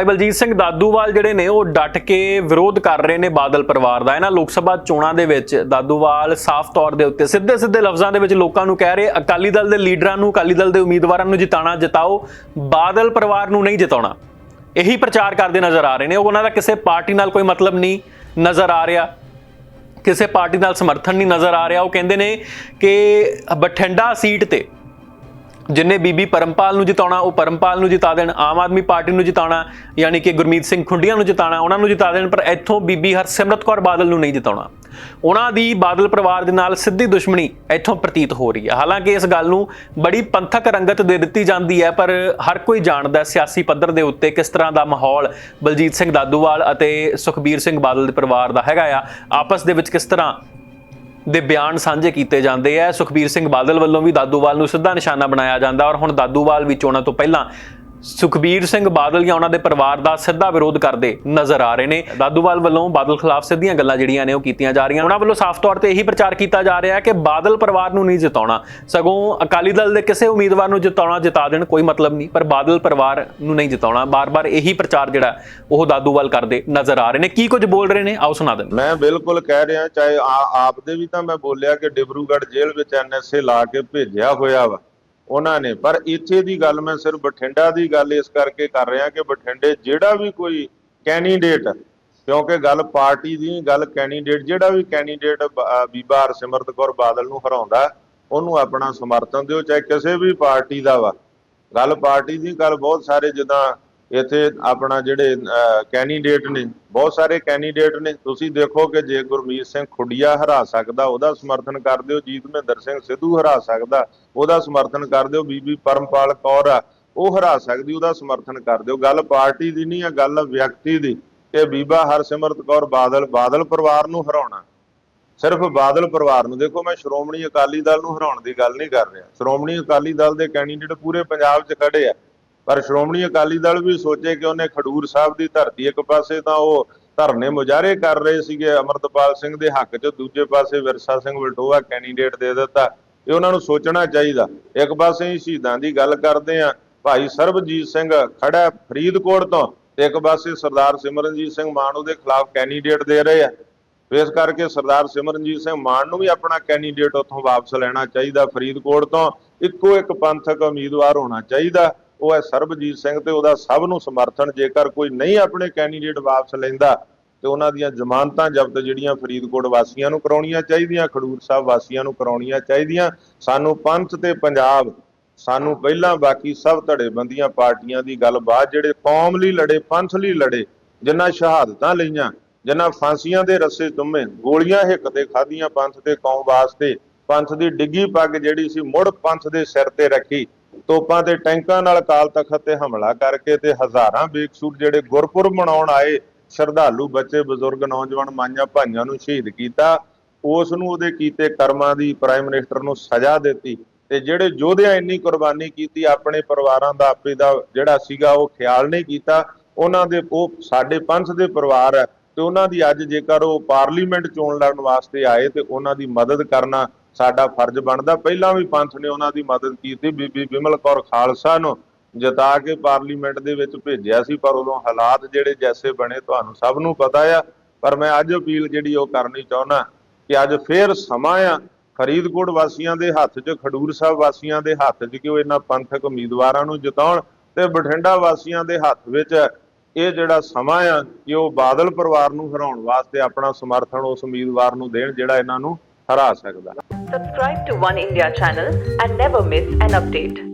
ਭਾਈ ਬਲਜੀਤ ਸਿੰਘ ਦਾਦੂਵਾਲ ਜਿਹੜੇ ਨੇ ਉਹ ਡਟ ਕੇ ਵਿਰੋਧ ਕਰ ਰਹੇ ਨੇ ਬਾਦਲ ਪਰਿਵਾਰ ਦਾ। ਇਹਨਾਂ ਲੋਕ ਸਭਾ ਚੋਣਾਂ ਦੇ ਵਿੱਚ ਦਾਦੂਵਾਲ ਸਾਫ਼ ਤੌਰ ਦੇ ਉੱਤੇ ਸਿੱਧੇ ਸਿੱਧੇ ਲਫ਼ਜ਼ਾਂ ਦੇ ਵਿੱਚ ਲੋਕਾਂ ਨੂੰ ਕਹਿ ਰਹੇ, ਅਕਾਲੀ ਦਲ ਦੇ ਲੀਡਰਾਂ ਨੂੰ, ਅਕਾਲੀ ਦਲ ਦੇ ਉਮੀਦਵਾਰਾਂ ਨੂੰ ਜਿਤਾਣਾ ਜਿਤਾਓ। ਬਾਦਲ ਪਰਿਵਾਰ ਨੂੰ ਨਹੀਂ ਜਿਤਾਉਣਾ। ਇਹੀ ਪ੍ਰਚਾਰ ਕਰਦੇ ਨਜ਼ਰ ਆ ਰਹੇ ਨੇ। ਉਹਨਾਂ ਦਾ ਕਿਸੇ ਪਾਰਟੀ ਨਾਲ ਕੋਈ ਮਤਲਬ ਨਹੀਂ ਨਜ਼ਰ ਆ ਰਿਹਾ। ਕਿਸੇ ਪਾਰਟੀ ਨਾਲ ਸਮਰਥਨ ਨਹੀਂ ਨਜ਼ਰ ਆ ਰਿਹਾ। ਉਹ ਕਹਿੰਦੇ ਨੇ ਕਿ ਬਠਿੰਡਾ ਸੀਟ ਤੇ ਜਿੰਨੇ ਬੀਬੀ ਪਰਮਪਾਲ ਨੂੰ ਜਿਤਾਉਣਾ, ਉਹ ਪਰਮਪਾਲ ਨੂੰ ਜਿਤਾ ਦੇਣ, ਆਮ ਆਦਮੀ ਪਾਰਟੀ ਨੂੰ ਜਿਤਾਉਣਾ, ਯਾਨੀ ਕਿ ਗੁਰਮੀਤ ਸਿੰਘ ਖੁੰਡੀਆਂ ਨੂੰ ਜਿਤਾਉਣਾ, ਉਹਨਾਂ ਨੂੰ ਜਿਤਾ ਦੇਣ, ਪਰ ਇੱਥੋਂ ਬੀਬੀ ਹਰਸਿਮਰਤ ਕੌਰ ਬਾਦਲ ਨੂੰ ਨਹੀਂ ਜਿਤਾਉਣਾ। ਉਹਨਾਂ ਦੀ ਬਾਦਲ ਪਰਿਵਾਰ ਦੇ ਨਾਲ ਸਿੱਧੀ ਦੁਸ਼ਮਣੀ ਇੱਥੋਂ ਪ੍ਰਤੀਤ ਹੋ ਰਹੀ ਹੈ। ਹਾਲਾਂਕਿ ਇਸ ਗੱਲ ਨੂੰ ਬੜੀ ਪੰਥਕ ਰੰਗਤ ਦੇ ਦਿੱਤੀ ਜਾਂਦੀ ਹੈ, ਪਰ ਹਰ ਕੋਈ ਜਾਣਦਾ ਸਿਆਸੀ ਪੱਧਰ ਦੇ ਉੱਤੇ ਕਿਸ ਤਰ੍ਹਾਂ ਦਾ ਮਾਹੌਲ ਬਲਜੀਤ ਸਿੰਘ ਦਾਦੂਵਾਲ ਅਤੇ ਸੁਖਬੀਰ ਸਿੰਘ ਬਾਦਲ ਦੇ ਪਰਿਵਾਰ ਦਾ ਹੈਗਾ ਆ। ਆਪਸ ਦੇ ਵਿੱਚ ਕਿਸ ਤਰ੍ਹਾਂ ਦੇ ਬਿਆਨ ਸਾਂਝੇ ਕੀਤੇ ਜਾਂਦੇ ਆ। ਸੁਖਬੀਰ ਸਿੰਘ ਬਾਦਲ ਵੱਲੋਂ ਵੀ ਦਾਦੂਵਾਲ ਨੂੰ ਸਿੱਧਾ ਨਿਸ਼ਾਨਾ ਬਣਾਇਆ ਜਾਂਦਾ ਔਰ ਹੁਣ ਦਾਦੂਵਾਲ ਵੀ ਚੋਣਾਂ ਤੋਂ ਪਹਿਲਾਂ ਸੁਖਬੀਰ ਸਿੰਘ ਬਾਦਲ ਜਾਂ ਉਹਨਾਂ ਦੇ ਪਰਿਵਾਰ ਦਾ ਸਿੱਧਾ ਵਿਰੋਧ ਕਰਦੇ ਨਜ਼ਰ ਆ ਰਹੇ ਨੇ। ਦਾਦੂਵਾਲ ਵੱਲੋਂ ਬਾਦਲ ਖਿਲਾਫ ਸਿੱਧੀਆਂ ਗੱਲਾਂ ਜਿਹੜੀਆਂ ਨੇ ਉਹ ਕੀਤੀਆਂ ਜਾ ਰਹੀਆਂ ਉਹਨਾਂ ਵੱਲੋਂ ਸਾਫ਼ ਤੌਰ ਤੇ ਇਹੀ ਪ੍ਰਚਾਰ ਕੀਤਾ ਜਾ ਰਿਹਾ ਹੈ ਕਿ ਬਾਦਲ ਪਰਿਵਾਰ ਨੂੰ ਨਹੀਂ ਜਿਤਾਉਣਾ। ਸਗੋਂ ਅਕਾਲੀ ਦਲ ਦੇ ਕਿਸੇ ਉਮੀਦਵਾਰ ਨੂੰ ਜਿਤਾਉਣਾ, ਜਿਤਾ ਦੇਣ ਕੋਈ ਮਤਲਬ ਨਹੀਂ, ਪਰ ਬਾਦਲ ਪਰਿਵਾਰ ਨੂੰ ਨਹੀਂ ਜਿਤਾਉਣਾ। ਬਾਰ-ਬਾਰ ਇਹੀ ਪ੍ਰਚਾਰ ਜਿਹੜਾ ਉਹ ਦਾਦੂਵਾਲ ਕਰਦੇ ਨਜ਼ਰ ਆ ਰਹੇ ਨੇ। ਕੀ ਕੁਝ ਬੋਲ ਰਹੇ ਨੇ? ਆਓ ਸੁਣਾ ਦਿੰਦੇ ਮੈਂ ਬਿਲਕੁਲ ਕਹਿ ਰਿਹਾ, ਚਾਹੇ ਆਪ ਦੇ ਵੀ ਤਾਂ ਮੈਂ ਬੋਲਿਆ ਕਿ ਡਿਬਰੂਗੜ੍ਹ ਜੇਲ੍ਹ ਵਿੱਚ ਐਨਐਸਏ ਲਾ ਕੇ ਭੇਜਿਆ ਹੋਇਆ ਵਾ। ਉਹਨਾਂ ਨੇ। ਪਰ ਇੱਥੇ ਦੀ ਗੱਲ ਮੈਂ ਸਿਰਫ ਬਠਿੰਡਾ ਦੀ ਗੱਲ ਇਸ ਕਰਕੇ ਕਰ ਰਿਹਾ ਕਿ ਬਠਿੰਡੇ ਜਿਹੜਾ ਵੀ ਕੋਈ ਕੈਂਡੀਡੇਟ ਕਿਉਂਕਿ ਗੱਲ ਪਾਰਟੀ ਦੀ ਗੱਲ ਕੈਂਡੀਡੇਟ ਜਿਹੜਾ ਵੀ ਕੈਂਡੀਡੇਟ ਬੀਬਾ ਹਰਸਿਮਰਤ ਕੌਰ ਬਾਦਲ ਨੂੰ ਹਰਾਉਂਦਾ, ਉਹਨੂੰ ਆਪਣਾ ਸਮਰਥਨ ਦਿਓ, ਚਾਹੇ ਕਿਸੇ ਵੀ ਪਾਰਟੀ ਦਾ ਵਾ। ਗੱਲ ਪਾਰਟੀ ਦੀ ਗੱਲ ਬਹੁਤ ਸਾਰੇ ਜਿੱਦਾਂ ਇੱਥੇ ਆਪਣਾ ਜਿਹੜੇ ਕੈਂਡੀਡੇਟ ਨੇ, ਬਹੁਤ ਸਾਰੇ ਕੈਂਡੀਡੇਟ ਨੇ, ਤੁਸੀਂ ਦੇਖੋ ਕਿ ਜੇ ਗੁਰਮੀਤ ਸਿੰਘ ਖੁੱਡੀਆ ਹਰਾ ਸਕਦਾ, ਉਹਦਾ ਸਮਰਥਨ ਕਰ ਦਿਓ, ਜੀਤ ਮਹਿੰਦਰ ਸਿੰਘ ਸਿੱਧੂ ਹਰਾ ਸਕਦਾ, ਉਹਦਾ ਸਮਰਥਨ ਕਰ ਦਿਓ, ਬੀਬੀ ਪਰਮਪਾਲ ਕੌਰ ਆ, ਉਹ ਹਰਾ ਸਕਦੀ, ਉਹਦਾ ਸਮਰਥਨ ਕਰ ਦਿਓ। ਗੱਲ ਪਾਰਟੀ ਦੀ ਨਹੀਂ ਆ, ਗੱਲ ਵਿਅਕਤੀ ਦੀ ਕਿ ਬੀਬਾ ਹਰਸਿਮਰਤ ਕੌਰ ਬਾਦਲ ਬਾਦਲ ਪਰਿਵਾਰ ਨੂੰ ਹਰਾਉਣਾ। ਸਿਰਫ ਬਾਦਲ ਪਰਿਵਾਰ ਨੂੰ, ਦੇਖੋ ਮੈਂ ਸ਼੍ਰੋਮਣੀ ਅਕਾਲੀ ਦਲ ਨੂੰ ਹਰਾਉਣ ਦੀ ਗੱਲ ਨਹੀਂ ਕਰ ਰਿਹਾ। ਸ਼੍ਰੋਮਣੀ ਅਕਾਲੀ ਦਲ ਦੇ ਕੈਂਡੀਡੇਟ ਪੂਰੇ ਪੰਜਾਬ 'ਚ ਖੜੇ ਆ। ਪਰ ਸ਼੍ਰੋਮਣੀ ਅਕਾਲੀ ਦਲ ਵੀ ਸੋਚੇ ਕਿ ਉਹਨੇ ਖਡੂਰ ਸਾਹਿਬ ਦੀ ਧਰਤੀ ਇੱਕ ਪਾਸੇ ਤਾਂ ਉਹ ਧਰਨੇ ਮੁਜ਼ਾਹਰੇ ਕਰ ਰਹੇ ਸੀਗੇ, ਅਮਰਤਪਾਲ ਸਿੰਘ ਦੇ ਹੱਕ 'ਚ, ਦੂਜੇ ਪਾਸੇ ਵਿਰਸਾ ਸਿੰਘ ਵਲਟੋਆ ਕੈਂਡੀਡੇਟ ਦੇ ਦਿੱਤਾ। ਇਹ ਉਹਨਾਂ ਨੂੰ ਸੋਚਣਾ ਚਾਹੀਦਾ। ਇੱਕ ਪਾਸੇ ਹੀ ਸ਼ਹੀਦਾਂ ਦੀ ਗੱਲ ਕਰਦੇ ਆ ਭਾਈ ਸਰਬਜੀਤ ਸਿੰਘ ਖੜਾ ਫਰੀਦਕੋਟ ਤੋਂ ਤੇ ਇੱਕ ਪਾਸੇ ਸਰਦਾਰ ਸਿਮਰਨਜੀਤ ਸਿੰਘ ਮਾਨ ਉਹਦੇ ਖਿਲਾਫ ਕੈਂਡੀਡੇਟ ਦੇ ਰਹੇ ਆ। ਇਸ ਕਰਕੇ ਸਰਦਾਰ ਸਿਮਰਨਜੀਤ ਸਿੰਘ ਮਾਨ ਨੂੰ ਵੀ ਆਪਣਾ ਕੈਂਡੀਡੇਟ ਉੱਥੋਂ ਵਾਪਸ ਲੈਣਾ ਚਾਹੀਦਾ। ਫਰੀਦਕੋਟ ਤੋਂ ਇੱਕੋ ਇੱਕ ਪੰਥਕ ਉਮੀਦਵਾਰ ਹੋਣਾ ਚਾਹੀਦਾ। ਉਹ ਹੈ ਸਰਬਜੀਤ ਸਿੰਘ ਤੇ ਉਹਦਾ ਸਭ ਨੂੰ ਸਮਰਥਨ। ਜੇਕਰ ਕੋਈ ਨਹੀਂ ਆਪਣੇ ਕੈਂਡੀਡੇਟ ਵਾਪਸ ਲੈਂਦਾ, ਤੇ ਉਹਨਾਂ ਦੀਆਂ ਜ਼ਮਾਨਤਾਂ ਜ਼ਬਤ ਜਿਹੜੀਆਂ ਫਰੀਦਕੋਟ ਵਾਸੀਆਂ ਨੂੰ ਕਰਾਉਣੀਆਂ ਚਾਹੀਦੀਆਂ, ਖਡੂਰ ਸਾਹਿਬ ਵਾਸੀਆਂ ਨੂੰ ਕਰਾਉਣੀਆਂ ਚਾਹੀਦੀਆਂ, ਸਾਨੂੰ ਪੰਥ ਤੇ ਪੰਜਾਬ, ਸਾਨੂੰ ਪਹਿਲਾਂ ਬਾਕੀ ਸਭ ਧੜੇਬੰਦੀਆਂ ਪਾਰਟੀਆਂ ਦੀ ਗੱਲਬਾਤ, ਜਿਹੜੇ ਕੌਮ ਲਈ ਲੜੇ, ਪੰਥ ਲਈ ਲੜੇ ਜਿਨ੍ਹਾਂ ਸ਼ਹਾਦਤਾਂ ਲਈਆਂ ਜਿਨ੍ਹਾਂ ਫਾਂਸੀਆਂ ਦੇ ਰੱਸੇ ਤੁੰਮੇ, ਗੋਲੀਆਂ ਹਿੱਕ ਤੇ ਖਾਧੀਆਂ ਪੰਥ ਤੇ ਕੌਮ ਵਾਸਤੇ, ਪੰਥ ਦੀ ਡਿੱਗੀ ਪੱਗ ਜਿਹੜੀ ਸੀ ਮੁੜ ਪੰਥ ਦੇ ਸਿਰ ਤੇ ਰੱਖੀ ਤੋਪਾਂ ਤੇ ਟੈਂਕਾਂ ਨਾਲ ਕਾਲ ਤਖਤ ਤੇ ਹਮਲਾ ਕਰਕੇ ਤੇ ਹਜ਼ਾਰਾਂ ਬੇਕਸੂਰ ਜਿਹੜੇ ਗੁਰਪੁਰਬ ਮਨਾਉਣ ਆਏ, ਸ਼ਰਧਾਲੂ, ਬੱਚੇ, ਬਜ਼ੁਰਗ, ਨੌਜਵਾਨ ਮਾਈਆਂ ਭਾਈਆਂ ਨੂੰ ਸ਼ਹੀਦ ਕੀਤਾ। ਉਸ ਨੂੰ ਉਹਦੇ ਕੀਤੇ ਕਰਮਾਂ ਦੀ ਪ੍ਰਾਈਮ ਮਿਨਿਸਟਰ ਨੂੰ ਸਜ਼ਾ ਦਿੱਤੀ ਤੇ ਜਿਹੜੇ ਯੋਧਿਆਂ ਇੰਨੀ ਕੁਰਬਾਨੀ ਕੀਤੀ, ਆਪਣੇ ਪਰਿਵਾਰਾਂ ਦਾ, ਆਪੇ ਦਾ ਜਿਹੜਾ ਸੀਗਾ ਉਹ ਖਿਆਲ ਨਹੀਂ ਕੀਤਾ। ਉਹਨਾਂ ਦੇ, ਉਹ ਸਾਡੇ ਪੰਥ ਦੇ ਪਰਿਵਾਰ ਹੈ ਤੇ ਉਹਨਾਂ ਦੀ ਅੱਜ ਜੇਕਰ ਉਹ ਪਾਰਲੀਮੈਂਟ ਚੋਣ ਲੜਨ ਵਾਸਤੇ ਆਏ ਤੇ ਉਹਨਾਂ ਦੀ ਮਦਦ ਕਰਨਾ ਸਾਡਾ ਫਰਜ਼ ਬਣਦਾ, ਪਹਿਲਾਂ ਵੀ ਪੰਥ ਨੇ ਉਹਨਾਂ ਦੀ ਮਦਦ ਕੀਤੀ, ਬੀਬੀ ਬਿਮਲ ਕੌਰ ਖਾਲਸਾ ਨੂੰ ਜਤਾ ਕੇ ਪਾਰਲੀਮੈਂਟ ਦੇ ਵਿੱਚ ਭੇਜਿਆ ਸੀ, ਪਰ ਉਦੋਂ ਹਾਲਾਤ ਜਿਹੜੇ ਜੈਸੇ ਬਣੇ, ਤੁਹਾਨੂੰ ਸਭ ਨੂੰ ਪਤਾ ਆ। ਪਰ ਮੈਂ ਅੱਜ ਅਪੀਲ ਜਿਹੜੀ ਉਹ ਕਰਨੀ ਚਾਹੁੰਦਾ, ਕਿ ਅੱਜ ਫੇਰ ਸਮਾਂ ਆ, ਫਰੀਦਕੋਟ ਵਾਸੀਆਂ ਦੇ ਹੱਥ 'ਚ, ਖਡੂਰ ਸਾਹਿਬ ਵਾਸੀਆਂ ਦੇ ਹੱਥ 'ਚ ਕਿ ਉਹ ਇਹਨਾਂ ਪੰਥਕ ਉਮੀਦਵਾਰਾਂ ਨੂੰ ਜਿਤਾਉਣ ਤੇ ਬਠਿੰਡਾ ਵਾਸੀਆਂ ਦੇ ਹੱਥ ਵਿੱਚ ਇਹ ਜਿਹੜਾ ਸਮਾਂ ਆ, ਕਿ ਉਹ ਬਾਦਲ ਪਰਿਵਾਰ ਨੂੰ ਹਰਾਉਣ ਵਾਸਤੇ ਆਪਣਾ ਸਮਰਥਨ ਉਸ ਉਮੀਦਵਾਰ ਨੂੰ ਦੇਣ ਜਿਹੜਾ ਇਹਨਾਂ ਨੂੰ ਹਰਾ ਸਕਦਾ Subscribe to One India channel and never miss an update.